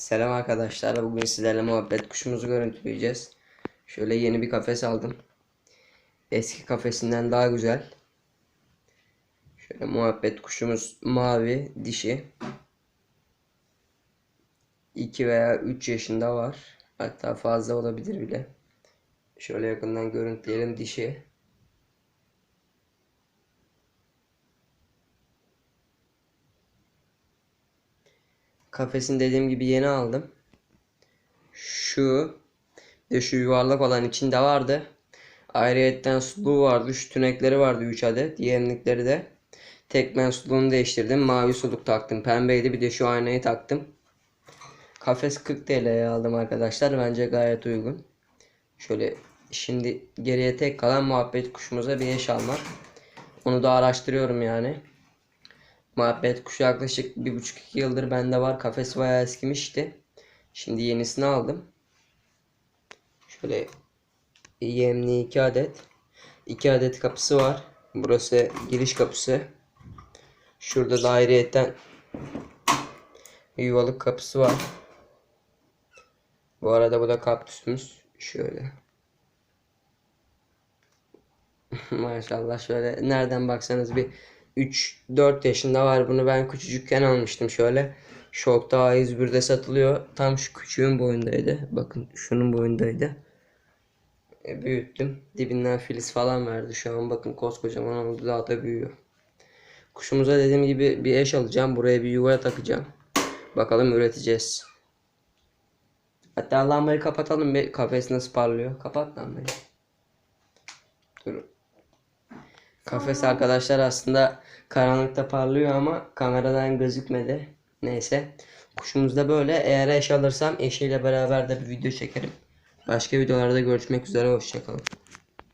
Selam arkadaşlar. Bugün sizlerle muhabbet kuşumuzu görüntüleyeceğiz. Şöyle yeni bir kafes aldım. Eski kafesinden daha güzel. Şöyle muhabbet kuşumuz mavi, dişi. 2 veya 3 yaşında var. Hatta fazla olabilir bile. Şöyle yakından görüntüleyelim dişi. Kafesini dediğim gibi yeni aldım. Şu de şu yuvarlak olan içinde vardı. Ayrıyetten suluğu vardı. Şu tünekleri vardı 3 adet. Diğerlikleri de. Tekmen suluğunu değiştirdim. Mavi suluk taktım. Pembeydi. Bir de şu aynayı taktım. Kafes 40 TL'ye aldım arkadaşlar. Bence gayet uygun. Şöyle şimdi geriye tek kalan muhabbet kuşumuza bir eş almak. Onu da araştırıyorum yani. Muhabbet kuşu yaklaşık bir buçuk iki yıldır bende var. Kafes bayağı eskimişti. Şimdi yenisini aldım. Şöyle yemli iki adet. iki adet kapısı var. Burası giriş kapısı. Şurada da ayrıyetten yuvalık kapısı var. Bu arada bu da kaktüsümüz. Şöyle. Maşallah şöyle nereden baksanız bir 3-4 yaşında var. Bunu ben küçücükken almıştım şöyle. Şokta A101'de satılıyor. Tam şu küçüğün boyundaydı. Bakın şunun boyundaydı. E, büyüttüm. Dibinden filiz falan verdi. Şu an bakın koskocaman oldu. Daha da büyüyor. Kuşumuza dediğim gibi bir eş alacağım. Buraya bir yuvaya takacağım. Bakalım üreteceğiz. Hatta lambayı kapatalım bir kafes nasıl parlıyor. Kapat lambayı. Dur. Kafes arkadaşlar aslında karanlıkta parlıyor ama kameradan gözükmedi. Neyse. Kuşumuz da böyle. Eğer eş alırsam eşiyle beraber de bir video çekerim. Başka videolarda görüşmek üzere. Hoşçakalın.